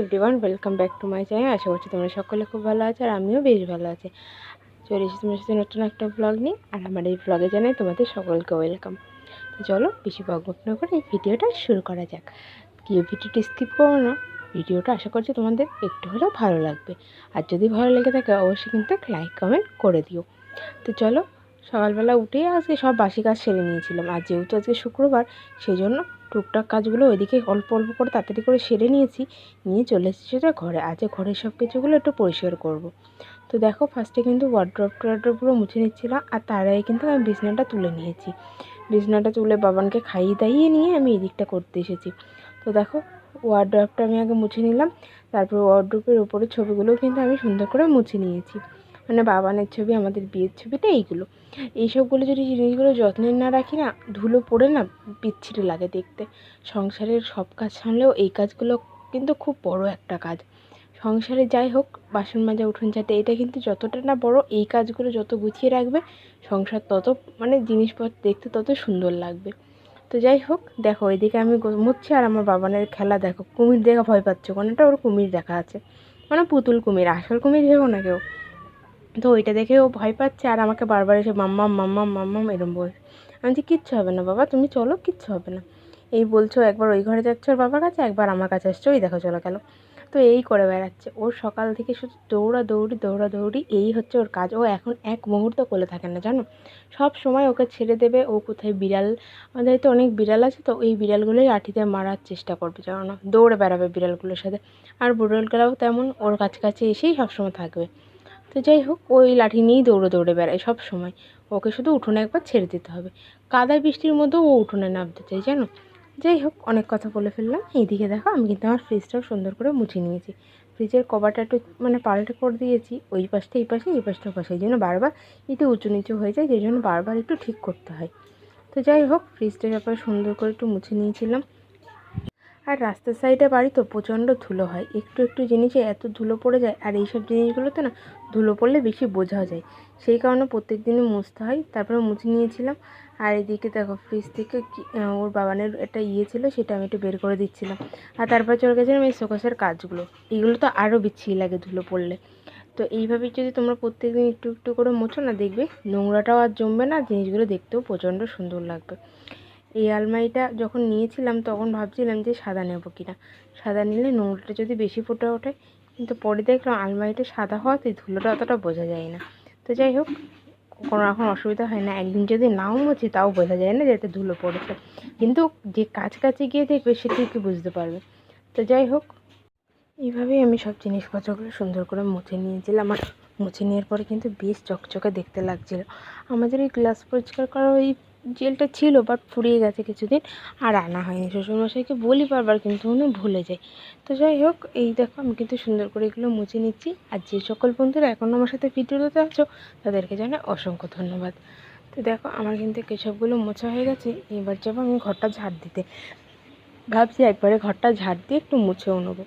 Everyone welcome back to my channel আশা করছি তোমরা সকলে খুব ভালো আছো আর আমিও বেশ ভালো আছি। চলে এসেছি তোমার সাথে নতুন একটা ব্লগ নিয়ে আর আমার এই ব্লগে জানাই তোমাদের সকলকে ওয়েলকাম তো চলো বেশি বকবক না করে এই ভিডিওটা শুরু করা যাক। কেউ ভিডিওটা স্কিপ করো না, ভিডিওটা আশা করছি তোমাদের একটু হলেও ভালো লাগবে। আর যদি ভালো লেগে থাকে অবশ্যই কিন্তু লাইক কমেন্ট করে দিও। তো চলো সকালবেলা উঠেই আজকে সব বাসি কাজ সেরে নিয়েছিলাম। আর যেহেতু আজকে শুক্রবার সেই জন্য টুকটাক কাজগুলো ওইদিকে অল্প অল্প করে তাড়াতাড়ি করে সেরে নিয়েছি, নিয়ে চলে এসেছি সেটা ঘরে। আজকে ঘরের সব কিছুগুলো একটু পরিষ্কার করব। তো দেখো ফার্স্টে কিন্তু ওয়ার্ড্রপ টয়ারড্রপগুলো মুছে নিচ্ছিলাম, আর তার আগে কিন্তু আমি বিছনাটা তুলে নিয়েছি। বিছনাটা তুলে বাবানকে খাইয়ে দাইয়ে নিয়ে আমি এই দিকটা করতে এসেছি। তো দেখো ওয়ার্ড্রপটা আমি আগে মুছে নিলাম, তারপর ওয়ার্ড্রপের উপরে ছবিগুলোও কিন্তু আমি সুন্দর করে মুছে নিয়েছি। মানে বাবানের ছবি, আমাদের বিয়ের ছবিটা এইগুলো। এইসবগুলো যদি জিনিসগুলো যত্নে না রাখি না, ধুলো পড়ে না, বিচ্ছিরি লাগে দেখতে। সংসারের সব কাজ সামলেও এই কাজগুলো কিন্তু খুব বড় একটা কাজ। সংসারে যাই হোক, বাসন মাজা, উঠোন ঝাঁটা, এটা কিন্তু যতটা না বড়, এই কাজগুলো যত গুছিয়ে রাখবে, সংসার তত মানে জিনিসপত্র দেখতে তত সুন্দর লাগবে। তো যাই হোক, দেখো এদিকে আমি মুছছি আর আমার বাবানের খেলা দেখো। কুমির দেখা ভয় পাচ্ছে, কোনটা ওর কুমির দেখা আছে। মানে পুতুল কুমির, আসল কুমির ভেবো না কেউ। তো ওইটা দেখে ও ভয় পাচ্ছে আর আমাকে বারবার এসে মাম্মাম মাম্মাম মাম্মাম এরম বলছে। আমি বলছি, কিচ্ছু হবে না বাবা, তুমি চলো, কিচ্ছু হবে না। এই বলছো একবার ওই ঘরে যাচ্ছ, ওর বাবার কাছে, একবার আমার কাছে আসছো, ওই দেখো চলে গেল। তো এই করে বেড়াচ্ছে। ওর সকাল থেকে শুধু দৌড়া দৌড়ি দৌড়া দৌড়ি এই হচ্ছে ওর কাজ। ও এখন এক মুহূর্ত কোলে থাকে না, জানো? সব সময় ওকে ছেড়ে দেবে, ও কোথায় বিড়াল, আমাদের তো অনেক বিড়াল আছে, তো এই বিড়ালগুলোই লাঠিতে মারার চেষ্টা করবে, জানো? না দৌড়ে বেড়াবে বিড়ালগুলোর সাথে। আর বিড়ালগুলোও তেমন, ওর কাছে কাছে এসেই সবসময় থাকবে। তো যাই হোক, ওই লাঠি নিয়েই দৌড়ে দৌড়ে বেড়ায় সব সময়। ওকে শুধু উঠোনে একবার ছেড়ে দিতে হবে। কাদা বৃষ্টির মধ্যেও ও উঠোনে নামতে চাই জানো? যাই হোক, অনেক কথা বলে ফেললাম। এইদিকে দেখো, আমি কিন্তু আমার ফ্রিজটাও সুন্দর করে মুছে নিয়েছি। ফ্রিজের কভারটা একটু মানে পাল্টে করে দিয়েছি। ওই পাশটা, এই পাশে, এই পাশটা পাশে। এই জন্য বারবার একটু উঁচু নিচু হয়ে যায় যেই জন্য বারবার একটু ঠিক করতে হয়। তো যাই হোক ফ্রিজটা ব্যাপারে সুন্দর করে একটু মুছে নিয়েছিলাম। আর রাস্তার সাইডে বাড়ি তো প্রচণ্ড ধুলো হয়। একটু একটু জিনিসে এত ধুলো পড়ে যায়, আর এইসব জিনিসগুলোতে না ধুলো পড়লে বেশি বোঝা যায়। সেই কারণে প্রত্যেক দিনই মুছতে হয়। তারপরে মুছে নিয়েছিলাম। আর এদিকে দেখো ফ্রিজ থেকে ওর বাবানের একটা ইয়ে ছিল, সেটা আমি একটু বের করে দিচ্ছিলাম। আর তারপর চলে গেছিলাম এই শোকাসের কাজগুলো। এগুলো তো আরও বিচ্ছিরি লাগে ধুলো পড়লে। তো এইভাবে যদি তোমরা প্রত্যেক দিন একটু একটু করে মোছো না, দেখবে নোংরাটাও আর জমবে না, জিনিসগুলো দেখতেও প্রচণ্ড সুন্দর লাগবে। এই আলমারিটা যখন নিয়েছিলাম, তখন ভাবছিলাম যে সাদা নেব কিনা। সাদা নিলে নোংরাটা যদি বেশি ফুটে ওঠে, কিন্তু পরে দেখলাম আলমারিটা সাদা হওয়াতে ধুলোটা অতটা বোঝা যায় না। তো যাই হোক, কোনো রকম অসুবিধা হয় না। একদিন যদি নাও মুছি, তাও বোঝা যায় না যে এতে ধুলো পড়েছে। কিন্তু যে কাছাকাছি গিয়ে দেখবে, সে ঠিকই বুঝতে পারবে। তো যাই হোক, এইভাবেই আমি সব জিনিসপত্রগুলো সুন্দর করে মুছে নিয়েছিলাম। আর মুছে নেওয়ার পরে কিন্তু বেশ চকচকে দেখতে লাগছিল। আমাদের এই গ্লাস পরিষ্কার করা ওই জেলটা ছিল বাট ফুরিয়ে গেছে কিছুদিন আর আনা হয়নি। শ্বশুরমশাইকে বলি বারবার, কিন্তু উনি ভুলে যায়। তো যাই হোক, এই দেখো, আমি কিন্তু সুন্দর করে এগুলো মুছে নিচ্ছি। আর যে সকল বন্ধুরা এখনও আমার সাথে ভিডিওতে আছো, তাদেরকে জানাই অসংখ্য ধন্যবাদ। তো দেখো, আমার কিন্তু কেসবগুলো মোছা হয়ে গেছে। এবার যাব আমি ঘরটা ঝাড় দিতে। ভাবছি একবারে ঘরটা ঝাড় দিয়ে একটু মুছেও নেব।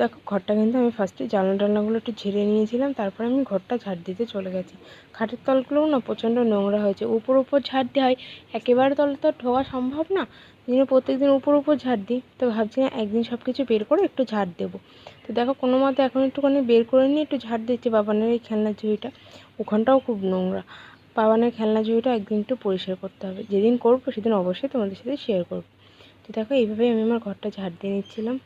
দেখো, ঘরটা কিন্তু আমি ফার্স্টে জানলা টালনাগুলো একটু ঝেড়ে নিয়েছিলাম, তারপরে আমি ঘরটা ঝাড় দিতে চলে গেছি। খাটের তলগুলোও না প্রচণ্ড নোংরা হয়েছে, উপর উপর ঝাড় দেওয়া হয়, একেবারে তলে তো ঢোকা সম্ভব না জন্য প্রত্যেক দিন উপর উপর ঝাড় দিই, তো ভাবছি না একদিন সব কিছু বের করে একটু ঝাড় দেবো। তো দেখো, কোনো মতে এখন একটুখানি বের করে নিয়ে একটু ঝাড় দিচ্ছি, বাবানের এই খেলনার ঝুড়িটা, ওখানটাও খুব নোংরা। বাবানের খেলনা ঝুড়িটা একদিন একটু পরিষ্কার করতে হবে, যেদিন করব সেদিন অবশ্যই তোমাদের সাথে শেয়ার করব। তো দেখো, এইভাবেই আমি আমার ঘরটা ঝাড় দিয়ে নিচ্ছিলাম।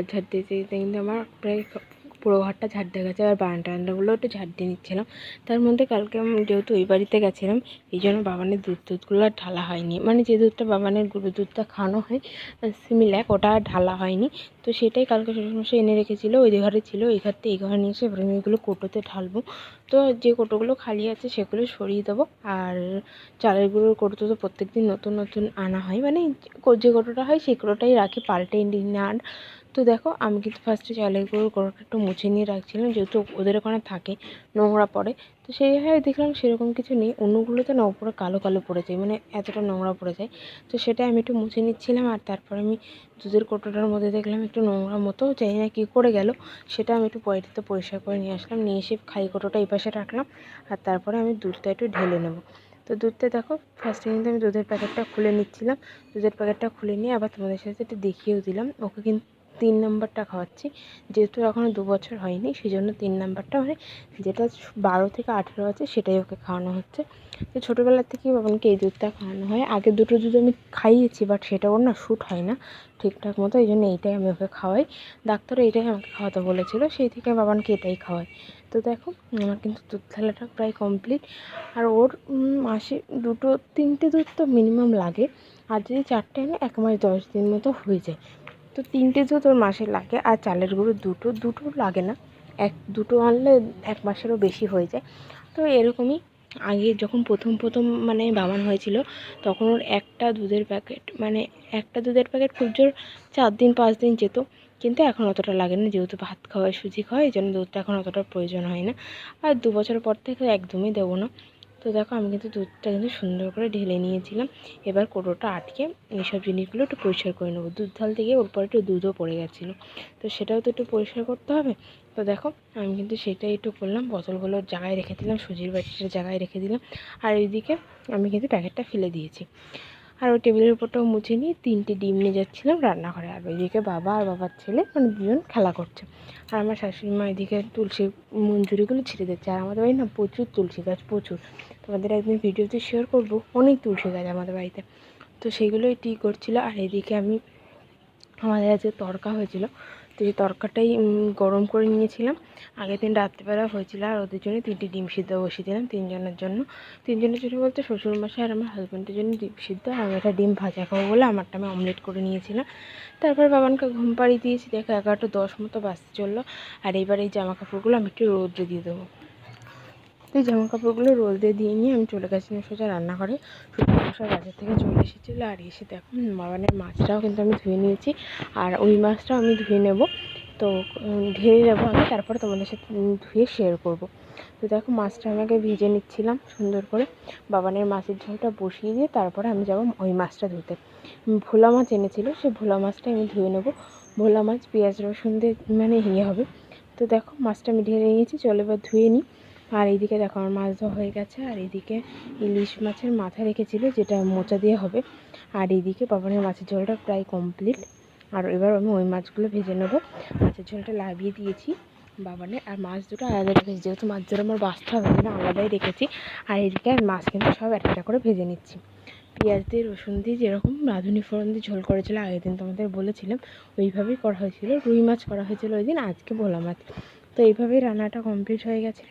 ঘর ঝাড় দিতে দিতে কিন্তু আমার প্রায় পুরো ঘরটা ঝাড় দিয়ে গেছে। আর বারান্দা টান্দাগুলো একটু ঝাড় দিয়ে নিচ্ছিলাম। তার মধ্যে কালকে আমি যেহেতু ওই বাড়িতে গেছিলাম, এই জন্য বাবানের দুধ টুধগুলো আর ঢালা হয়নি। মানে যে দুধটা বাবানের গরুর দুধটা খাওয়ানো হয় সিমিল্যাক ওটা আর ঢালা হয়নি। তো সেটাই কালকে শ্বশুরমশাই এনে রেখেছিলো, ওই ঘরে ছিল ঘর থেকে এই ঘরে নিয়ে এসে এবার আমি এগুলো কোটোতে ঢালবো। তো যে কোটোগুলো খালি আছে সেগুলো সরিয়ে দেবো। আর চালের গুঁড়োর কোটো তো প্রত্যেক দিন নতুন নতুন আনা হয়। মানে যে কোটোটা হয় সেই কোটোটাই রাখি, পাল্টে না আর তো দেখো, আমি কিন্তু ফার্স্টে চালের গুঁড়োর কোটোটা একটু মুছে নিয়ে রাখছিলাম, যেহেতু ওদের ওখানে থাকে, নোংরা পড়ে। তো সেই ভাবে দেখলাম সেরকম কিছু নেই, অন্যগুলোতে না উপরে কালো কালো পড়ে যায় মানে এতটা নোংরা পড়ে যায়। তো সেটা আমি একটু মুছে নিচ্ছিলাম, আর তারপরে আমি দুধের কোটোটার মধ্যে দেখলাম একটু নোংরা মতো, জানি না কী করে গেল। সেটা আমি একটু পয়টিতে পরিষ্কার করে নিয়ে আসলাম, নিয়ে এসে খাই কোটোটা এই পাশে রাখলাম, আর তারপরে আমি দুধটা একটু ঢেলে নেব। তো দুধটা দেখো ফার্স্টে কিন্তু আমি দুধের প্যাকেটটা খুলে নিচ্ছিলাম। দুধের প্যাকেটটা খুলে নিয়ে আবার তোমাদের সাথে একটু দেখিয়েও দিলাম, ওকে কিন্তু তিন নাম্বারটা খাওয়াচ্ছি। যেহেতু এখনও দু বছর হয়নি সেই জন্য তিন নাম্বারটা মানে যেটা বারো থেকে আঠেরো আছে, সেটাই ওকে খাওয়ানো হচ্ছে। তো ছোটোবেলার থেকেই বাবানকে এই দুধটা খাওয়ানো হয়। আগে দুটো দুধ আমি খাইয়েছি বাট সেটা ওর না শ্যুট হয় না ঠিকঠাক মতো, এই জন্য এইটাই আমি ওকে খাওয়াই। ডাক্তারও এইটাই আমাকে খাওয়াতে বলেছিলো, সেই থেকে বাবানকে এটাই খাওয়াই। তো দেখো, আমার কিন্তু দুধ থালাটা প্রায় কমপ্লিট আর ওর মাসে দুটো, তিনটে দুধ তো মিনিমাম লাগে। আর যদি চারটে এনে এক মাস দশ দিন মতো হয়ে যায়। তো তিনটে দুধ তোর মাসে লাগে, আর চালের গুঁড়ো দুটো দুটো লাগে না। এক, দুটো আনলে এক মাসেরও বেশি হয়ে যায়। তো এরকমই আগে যখন প্রথম প্রথম মানে বাবান হয়েছিল, তখন ওর একটা দুধের প্যাকেট মানে একটা দুধের প্যাকেট খুব জোর চার দিন, পাঁচ দিন যেত। কিন্তু এখন অতটা লাগে না, যেহেতু ভাত খাওয়ায়, সুজি খাওয়ায়, এই জন্য দুধটা এখন অতটা প্রয়োজন হয় না। আর দু বছর পর থেকে একদমই দেবো না। তো দেখো আমি কিন্তু দুধটা কিন্তু সুন্দর করে ঢেলে নিয়েছিলাম। এবার কোটোটা আটকে এইসব জিনিসগুলো একটু পরিষ্কার করে নেব। দুধ ঢালতে থেকে ওর পরে একটু দুধও পড়ে গেছিল। তো সেটাও তো একটু পরিষ্কার করতে হবে। তো দেখো আমি কিন্তু সেটাই একটু করলাম। বোতলগুলোর জায়গায় রেখে দিলাম, সুজির বাটিটার জায়গায় রেখে দিলাম। আর এইদিকে আমি কিন্তু প্যাকেটটা ফেলে দিয়েছি। আর ওই টেবিলের উপরটাও মুছে নিয়ে তিনটে ডিম নিয়ে যাচ্ছিলাম রান্নাঘরে। আর ওইদিকে বাবা আর বাবার ছেলে মানে দুজন খেলা করছে। আর আমার শাশুড়ি মা এদিকে তুলসী মঞ্জুরিগুলো ছিঁড়ে দিচ্ছে। আর আমাদের বাড়ি না প্রচুর তুলসী গাছ, প্রচুর। তোমাদের একদিন ভিডিওতে শেয়ার করব, অনেক তুলসী গাছ আমাদের বাড়িতে। তো সেগুলোই টি করছিল। আর এদিকে আমি, আমাদের আজকে তরকা হয়েছিল। তো এই তরকাটাই গরম করে নিয়েছিলাম। আগের দিন রাত্রিবেলা হয়েছিল আর ওদের জন্য তিনটি ডিম সিদ্ধ বসিয়ে দিলাম তিনজনের জন্য। তিনজনের জন্য বলতে শ্বশুরমশাই আর আমার হাজব্যান্ডের জন্য ডিম সিদ্ধ আর একটা ডিম ভাজা খাব বলে আমারটা আমি অমলেট করে নিয়েছিলাম। তারপর বাবানকে ঘুম পাড়িয়ে দিয়েছি, দেখো এগারোটা দশ মতো বাজতে চলল। আর এইবার এই জামা কাপড়গুলো আমি একটু রোদ্রে দিয়ে দেবো। তো জামা কাপড়গুলো রোদে দিয়ে নিয়ে আমি চলে গেছিলাম সোজা রান্নাঘরে। শ্বশুরমশাই বাজার থেকে চলে এসেছিল আর এসে দেখো বাবানের মাছটাও কিন্তু আমি ধুয়ে নিয়েছি আর ওই মাছটাও আমি ধুয়ে নেব। তো ধুয়ে নেব আমি, তারপরে তোমাদের সাথে ধুয়ে শেয়ার করব। তো দেখো মাছটা আমাকে ভেজে নিচ্ছিলাম সুন্দর করে। বাবানের মাছের ঝোলটা বসিয়ে দিয়ে তারপরে আমি যাব ওই মাছটা ধুতে। ভোলা মাছ এনেছিল সেই ভোলা মাছটা আমি ধুয়ে নেব। ভোলা মাছ, পেঁয়াজ, রসুন দিয়ে মানে ইয়ে হবে। তো দেখো মাছটা আমি ঢেলে নিয়েছি, চলো এবার ধুয়ে নিই। আর এইদিকে দেখো আমার মাছ ধোয়া হয়ে গেছে, আর এইদিকে ইলিশ মাছের মাথা রেখেছিল যেটা মোচা দিয়ে হবে। আর এইদিকে বাবানের মাছের ঝোলটা প্রায় কমপ্লিট আর এবার আমি ওই মাছগুলো ভেজে নেব। মাছের ঝোলটা লাগিয়ে দিয়েছি বাবানে। আর মাছ দুটো আলাদা রেখেছি যেহেতু মাছ দুটো আমার বাঁচতে হবে না আলাদাই রেখেছি। আর এদিকে আমি মাছ কিন্তু সব একটা করে ভেজে নিচ্ছি। পেঁয়াজ দিয়ে, রসুন দিয়ে যেরকম রাঁধুনি ফোড়ন দিয়ে ঝোল করেছিল, আগের দিন তোমাদের বলেছিলাম, ওইভাবেই করা হয়েছিল। রুই মাছ করা হয়েছিল ওই দিন, আজকে ভোলা মাছ। তো এইভাবেই রান্নাটা কমপ্লিট হয়ে গেছিল।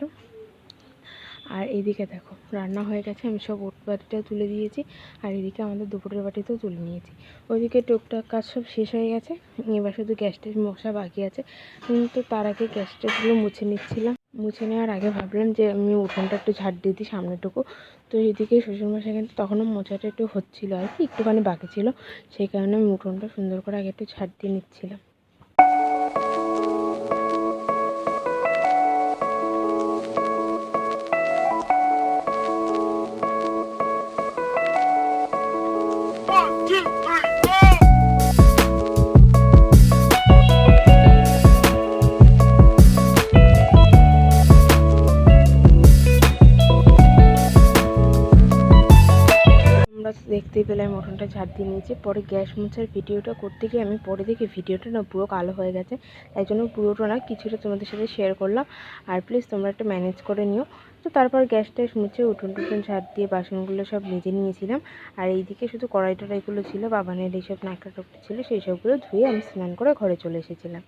আর এদিকে দেখো, রান্না হয়ে গেছে, আমি সব ওট বাটিটা তুলে দিয়েছি, আর এদিকে আমাদের দুপুরের বাটিতেও তুলে নিয়েছি। ওইদিকে টুকটাক কাজ সব শেষ হয়ে গেছে, এবার শুধু গ্যাসটের মশা বাকি আছে। কিন্তু তার আগে গ্যাসটেগুলো মুছে নিচ্ছিলাম। মুছে নেওয়ার আগে ভাবলাম যে আমি উঠোনটা একটু ঝাড় দিয়ে দিই সামনেটুকু। তো এদিকে শ্বশুরমশাই কিন্তু তখনও মোছাটা একটু হচ্ছিল আর কি, একটুখানি বাকি ছিল। সেই কারণে আমি উঠোনটা সুন্দর করে আগে একটু ঝাড় দিয়ে নিচ্ছিলাম। উঠোনটা ঝাড় দিয়ে নিয়েছি। পরে গ্যাস মোছার ভিডিওটা করতে গিয়ে আমি পরে দেখি ভিডিওটা না পুরো কালো হয়ে গেছে। তাই জন্য পুরোটা না কিছুটা তোমাদের সাথে শেয়ার করলাম। আর প্লিজ তোমরা একটু ম্যানেজ করে নিও। তো তারপর গ্যাস ট্যাস মুছে উঠোন টুটুন ঝাড় দিয়ে বাসনগুলো সব মেজে নিয়েছিলাম। আর এইদিকে শুধু কড়াই টড়াইগুলো ছিল, বাবানের এইসব নাকটা টুকটা ছিল সেই সবগুলো ধুয়ে আমি স্নান করে ঘরে চলে এসেছিলাম।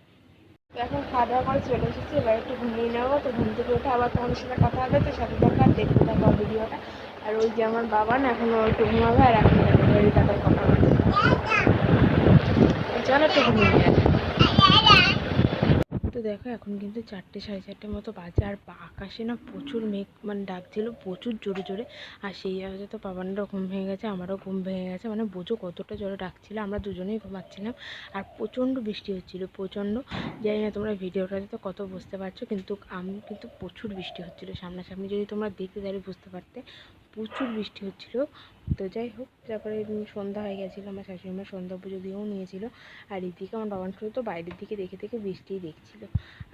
তো এখন খাওয়া দাওয়া করে চলে এসেছি। এবার একটু ঘুমিয়ে নেব তো ঘুম থেকে উঠে আবার তোমাদের সাথে কথা হবে, তো সাথে দেখতে থাকো ভিডিওটা। আর ওই যে আমার বাবা না এখন একটু ঘুমাবে আর এখন তো দেখো, এখন কিন্তু চারটে সাড়ে চারটের মতো বাজে, আর আকাশে না প্রচুর মেঘ মানে ডাকছিল প্রচুর জোরে জোরে। আর সেই আওয়াজে তো বাবানেরও ঘুম ভেঙে গেছে, আমারও ঘুম ভেঙে গেছে। মানে বোঝো কতটা জোরে ডাকছিল, আমরা দুজনেই ঘুমাচ্ছিলাম। আর প্রচণ্ড বৃষ্টি হচ্ছিল, প্রচণ্ড। জানি না তোমরা ভিডিওটাতে তো কত বুঝতে পারছ, কিন্তু আমি, কিন্তু প্রচুর বৃষ্টি হচ্ছিল সামনাসামনি। যদি তোমরা দেখতে তাহলে বুঝতে পারতে, প্রচুর বৃষ্টি হচ্ছিল। তো যাই হোক, তারপরে সন্ধ্যা হয়ে গেছিল, আমার শাশুড়িমা সন্ধ্যা পুজো দিয়েও নিয়েছিল। আর এদিকে আমার বাবান শুধু তো বাইরের দিকে দেখে দেখে বৃষ্টিই দেখছিল।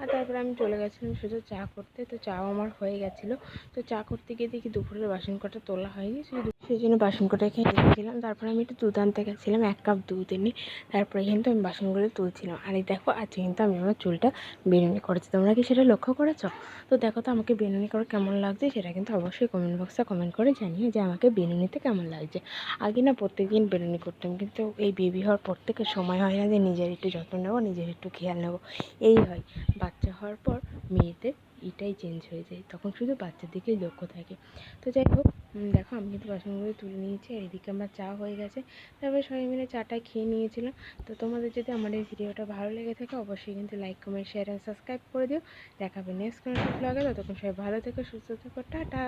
আর তারপরে আমি চলে গেছিলাম শুধু চা করতে, তো চাও আমার হয়ে গেছিল। তো চা করতে গিয়ে দেখি দুপুরের বাসন কটা তোলা হয়নি, সেই জন্য বাসন কটা খেয়ে রেখেছিলাম তারপরে আমি একটু দুধ আনতে গেছিলাম, এক কাপ দুধ এনে। তারপরে কিন্তু আমি বাসনগুলো তুলছিলাম। আর এই দেখো, আজকে কিন্তু আমি আমার চুলটা বেনুনি করেছি। তোমরা কি সেটা লক্ষ্য করেছ? তো দেখো তো আমাকে বেনুনি করে কেমন লাগছে, সেটা কিন্তু অবশ্যই কমেন্ট বক্সে কমেন্ট করে জানিও যে আমাকে বেনুনিতে কেমন লাগছে আগে না প্রত্যেকদিন বেনুনি করতাম, কিন্তু এই বেবি হওয়ার পর থেকে সময় হয় না যে নিজের একটু যত্ন নেব, নিজের একটু খেয়াল নেব। এই হয়, বাচ্চা হওয়ার পর মেয়েদের এটাই চেঞ্জ হয়ে যায়, তখন শুধু বাচ্চার দিকেই লক্ষ্য থাকে। তো যাই হোক দেখো আমি কিন্তু বাসনগুলো তুলে নিয়েছি, আর এদিকে আমার চা হয়ে গেছে। তারপরে সবাই মিলে চাটা খেয়ে নিয়েছিলাম। তো তোমাদের যদি আমার এই ভিডিওটা ভালো লেগে থাকে, অবশ্যই কিন্তু like comment share and subscribe করে দিও। দেখাবে নেক্সট কোনো ব্লগে ততক্ষণ সবাই ভালো থেকো, সুস্থ থেকো, টাটা!